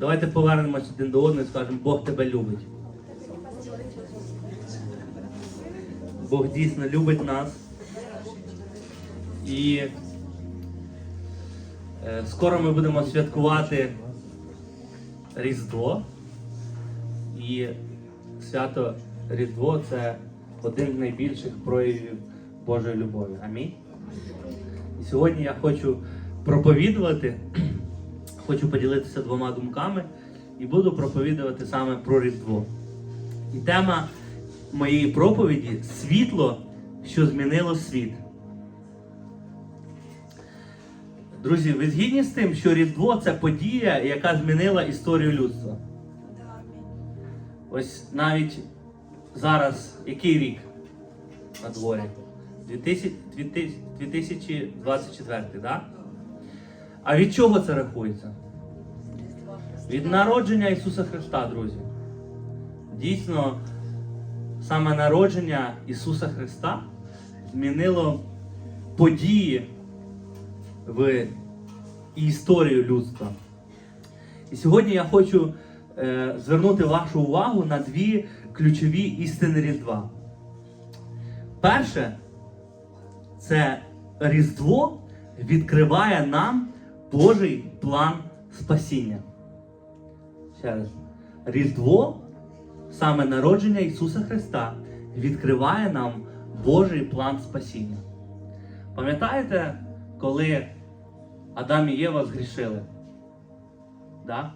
Давайте повернемось один до одного і скажемо, Бог тебе любить. Бог дійсно любить нас. І е, скоро ми будемо святкувати Різдво. І свято Різдво це один з найбільших проявів Божої любові. Амінь. І сьогодні я хочу проповідувати, хочу поділитися двома думками і буду проповідувати саме про Різдво. І тема моєї проповіді світло, що змінило світ. Друзі, ви згідні з тим, що Різдво це подія, яка змінила історію людства? Ось навіть зараз який рік на дворі? 2000 2000 2024, так? Да? А від чого це рахується? Від народження Ісуса Христа, друзі. Дійсно, саме народження Ісуса Христа змінило події в історію людства. І сьогодні я хочу е, звернути вашу увагу на дві ключові істини Різдва. Перше, це Різдво відкриває нам Божий план спасіння. Ще раз. Різдво, саме народження Ісуса Христа, відкриває нам Божий план спасіння. Пам'ятаєте, коли Адам і Єва згрішили? Да?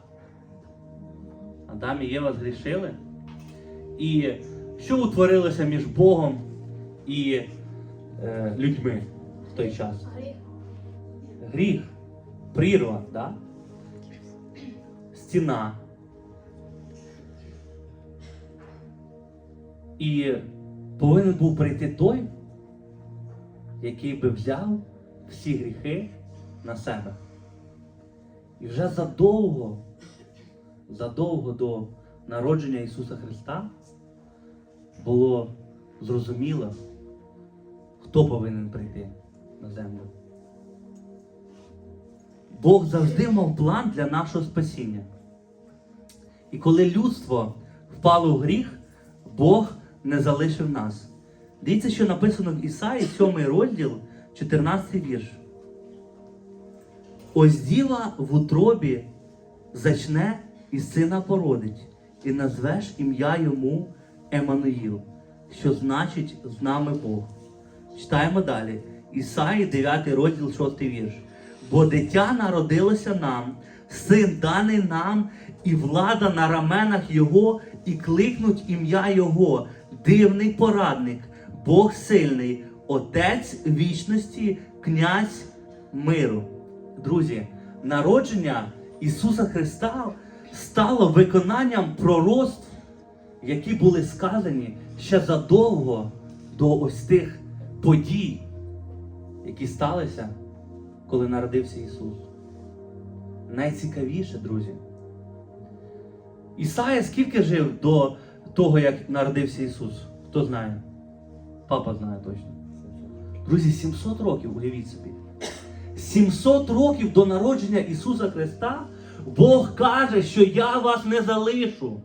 Адам і Єва згрішили? І що утворилося між Богом і е, людьми в той час? Гріх, прірва, да? стіна. І повинен був прийти той, який би взяв всі гріхи на себе. І вже задовго, задовго до народження Ісуса Христа було зрозуміло, хто повинен прийти на землю. Бог завжди мав план для нашого спасіння. І коли людство впало в гріх, Бог не залишив нас. Дивіться, що написано в Ісаї, 7 розділ, 14 вірш. Ось діва в утробі зачне і сина породить, і назвеш ім'я йому Еммануїл, що значить з нами Бог. Читаємо далі. Ісаї, 9 розділ, 6 вірш. Бо дитя народилося нам, син даний нам, і влада на раменах Його, і кликнуть ім'я Його, дивний порадник, Бог сильний, Отець вічності, князь миру. Друзі, народження Ісуса Христа стало виконанням пророцтв, які були сказані ще задовго до ось тих подій, які сталися, коли народився Ісус. Найцікавіше, друзі. Ісая скільки жив до того, як народився Ісус? Хто знає? Папа знає точно. Друзі, 700 років, уявіть собі. 700 років до народження Ісуса Христа Бог каже, що я вас не залишу.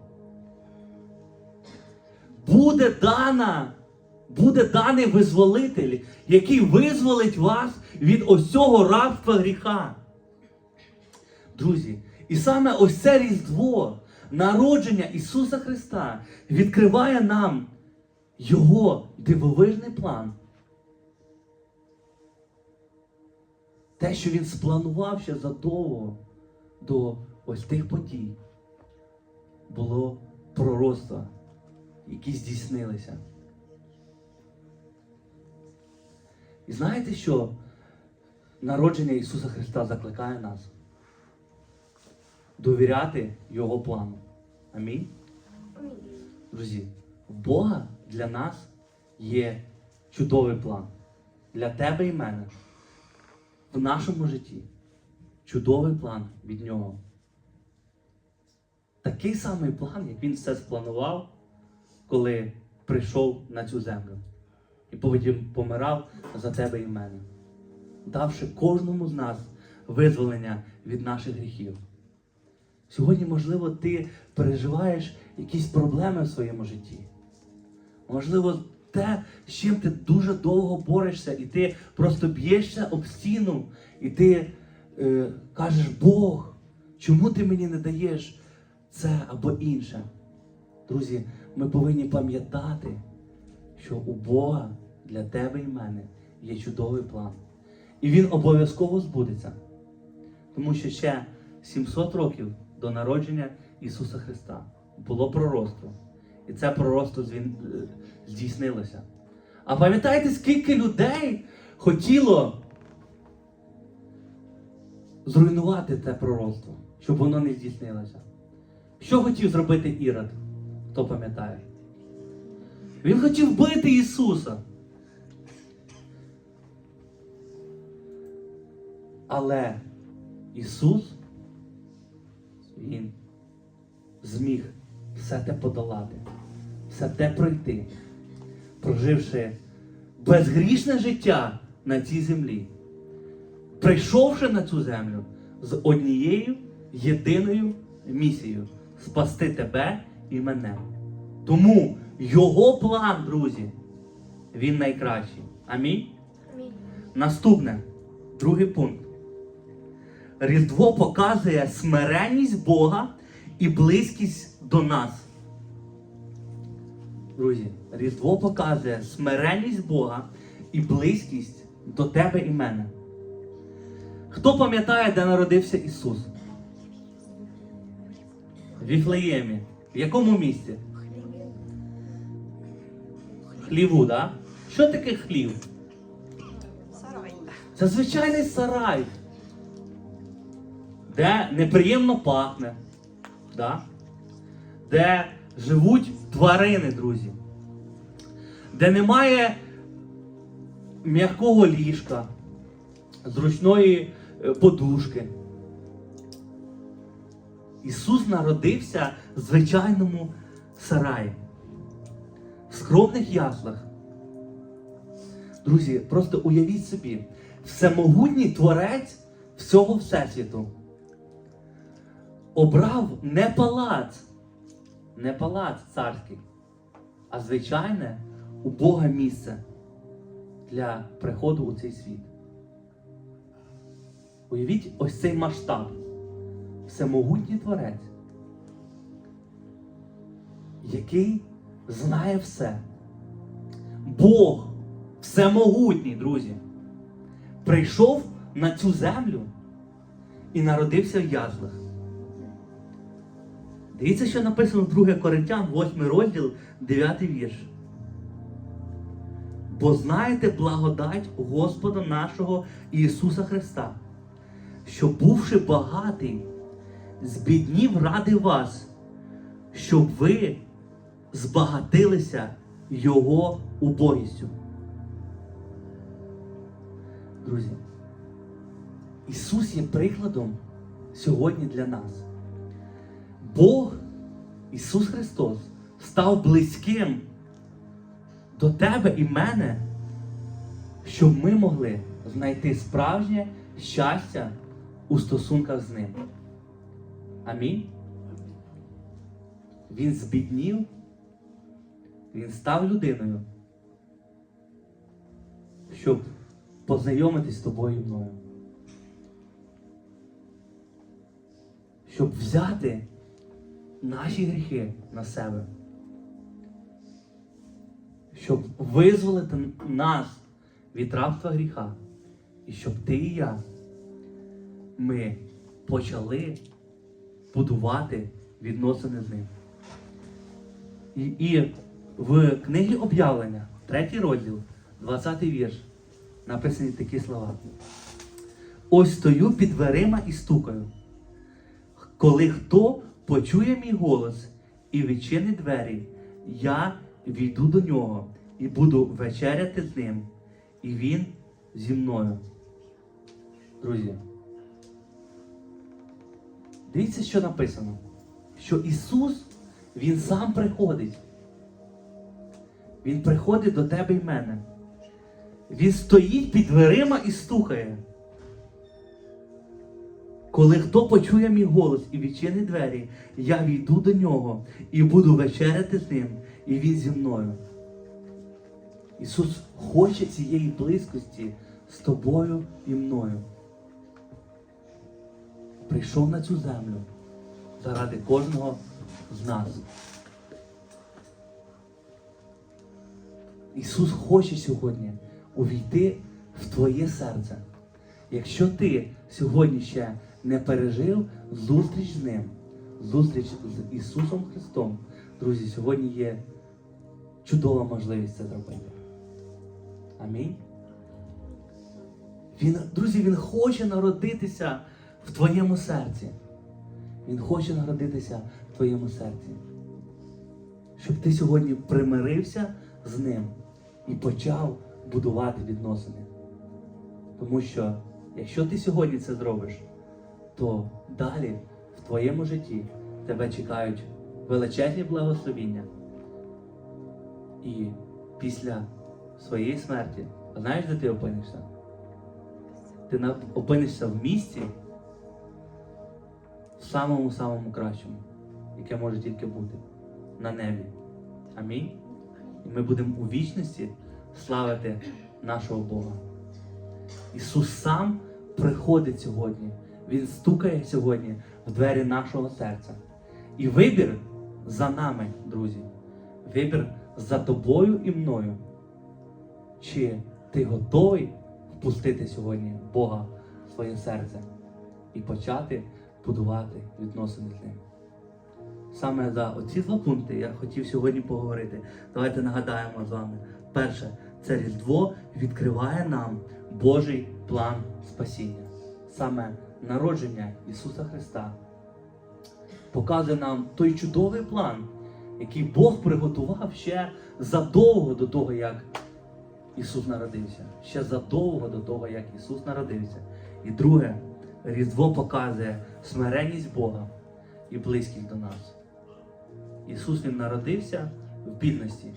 Буде дана, буде даний визволитель, який визволить вас від ось цього рабства гріха. Друзі, і саме ось це Різдво, народження Ісуса Христа відкриває нам Його дивовижний план. Те, що він спланував ще задовго до ось тих подій, було пророцтва, які здійснилися. І знаєте, що народження Ісуса Христа закликає нас? Довіряти Його плану. Амінь. Друзі, в Бога для нас є чудовий план. Для тебе і мене. В нашому житті. Чудовий план від нього. Такий самий план, як він все спланував, коли прийшов на цю землю. І потім помирав за тебе і мене, давши кожному з нас визволення від наших гріхів. Сьогодні, можливо, ти переживаєш якісь проблеми в своєму житті. Можливо, те, з чим ти дуже довго борешся, і ти просто б'єшся об стіну, і ти е, кажеш, Бог, чому ти мені не даєш це або інше? Друзі, ми повинні пам'ятати, що у Бога для тебе і мене є чудовий план. І він обов'язково збудеться. Тому що ще 700 років до народження Ісуса Христа було пророцтво. І це пророцтво е, здійснилося. А пам'ятаєте, скільки людей хотіло зруйнувати це пророцтво, щоб воно не здійснилося? Що хотів зробити Ірод? Хто пам'ятає? Він хотів вбити Ісуса. Але Ісус, Він зміг все те подолати, все те пройти, проживши безгрішне життя на цій землі, прийшовши на цю землю з однією єдиною місією спасти тебе і мене. Тому його план, друзі, він найкращий. Амінь. Амінь. Наступне, другий пункт. Різдво показує смиренність Бога і близькість до нас. Друзі, Різдво показує смиренність Бога і близькість до тебе і мене. Хто пам'ятає, де народився Ісус? В Віфлеємі. В якому місці? Хліву, так? Да? Що таке хлів? Сарай. Це звичайний сарай, де неприємно пахне, да? де живуть тварини, друзі, де немає м'якого ліжка, зручної е, подушки. Ісус народився в звичайному сараї, в скромних яслах. Друзі, просто уявіть собі, всемогутній творець всього Всесвіту обрав не палац, не палац царський, а звичайне у Бога місце для приходу у цей світ. Уявіть ось цей масштаб. Всемогутній творець, який знає все. Бог всемогутній, друзі, прийшов на цю землю і народився в яслах. Дивіться, що написано в 2 Коринтян, 8 розділ, 9 вірш. Бо знаєте благодать Господа нашого Ісуса Христа, що, бувши багатий, збіднів ради вас, щоб ви збагатилися Його убогістю. Друзі, Ісус є прикладом сьогодні для нас. Бог, Ісус Христос, став близьким до тебе і мене, щоб ми могли знайти справжнє щастя у стосунках з Ним. Амінь. Він збіднів, він став людиною, щоб познайомитись з тобою мною. Щоб взяти наші гріхи на себе. Щоб визволити нас від рабства гріха. І щоб ти і я ми почали будувати відносини з ним. І, і в книгі об'явлення, третій розділ, 20 вірш, написані такі слова. Ось стою під дверима і стукаю. Коли хто почує мій голос і відчинить двері, я війду до нього і буду вечеряти з ним, і він зі мною. Друзі, дивіться, що написано. Що Ісус, Він сам приходить. Він приходить до тебе і мене. Він стоїть під дверима і стукає. Коли хто почує мій голос і відчинить двері, я війду до нього і буду вечеряти з ним, і він зі мною. Ісус хоче цієї близькості з тобою і мною. Прийшов на цю землю заради кожного з нас. Ісус хоче сьогодні увійти в твоє серце. Якщо ти сьогодні ще не пережив зустріч з Ним, зустріч з Ісусом Христом, друзі, сьогодні є чудова можливість це зробити. Амінь. Він, друзі, Він хоче народитися в твоєму серці. Він хоче народитися в твоєму серці. Щоб ти сьогодні примирився з ним і почав будувати відносини. Тому що якщо ти сьогодні це зробиш, то далі в твоєму житті тебе чекають величезні благословіння. І після своєї смерті, знаєш, де ти опинишся? Ти опинишся в місці в самому-самому кращому, яке може тільки бути на небі. Амінь. І ми будемо у вічності славити нашого Бога. Ісус сам приходить сьогодні. Він стукає сьогодні в двері нашого серця. І вибір за нами, друзі. Вибір за тобою і мною. Чи ти готовий впустити сьогодні Бога в своє серце і почати будувати відносини з ним? Саме за оці два пункти я хотів сьогодні поговорити. Давайте нагадаємо з вами. Перше, це Різдво відкриває нам Божий план спасіння. Саме народження Ісуса Христа показує нам той чудовий план, який Бог приготував ще задовго до того, як Ісус народився. Ще задовго до того, як Ісус народився. І друге, Різдво показує смиренність Бога і близькість до нас. Ісус Він народився в бідності,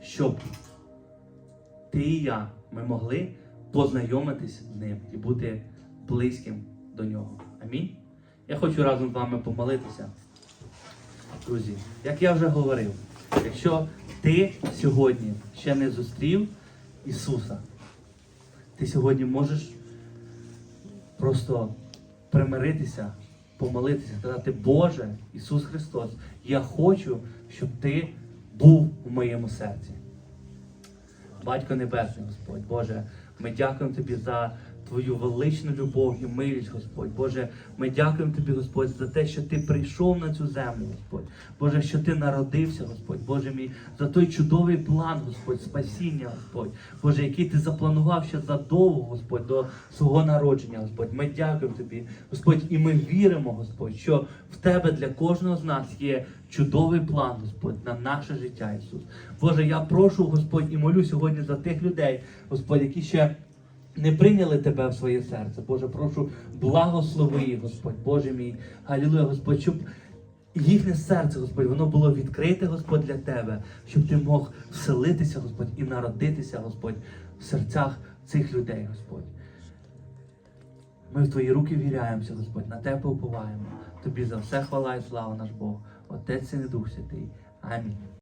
щоб ти і я ми могли познайомитись з ним і бути близьким до нього. Амінь. Я хочу разом з вами помолитися. Друзі, як я вже говорив, якщо ти сьогодні ще не зустрів Ісуса, ти сьогодні можеш просто примиритися, помолитися, сказати, Боже, Ісус Христос, я хочу, щоб Ти був у моєму серці. Батько Небесний, Господь, Боже, ми дякуємо Тобі за Твою величну любов і милість, Господь. Боже, ми дякуємо Тобі, Господь, за те, що Ти прийшов на цю землю, Господь. Боже, що Ти народився, Господь, Боже мій, за той чудовий план, Господь, спасіння, Господь. Боже, який ти запланував ще задовго, Господь, до свого народження, Господь. Ми дякуємо Тобі, Господь, і ми віримо, Господь, що в Тебе для кожного з нас є чудовий план, Господь, на наше життя, Ісус. Боже, я прошу, Господь, і молю сьогодні за тих людей, Господь, які ще не прийняли тебе в своє серце. Боже, прошу, благослови їх, Господь, Боже мій, Галілуя, Господь, щоб їхнє серце, Господь, воно було відкрите, Господь, для тебе, щоб ти мог вселитися, Господь, і народитися, Господь, в серцях цих людей, Господь. Ми в Твої руки віряємося, Господь, на Тебе уповаємо. Тобі за все хвала і слава наш Бог, Отець і Дух Святий. Амінь.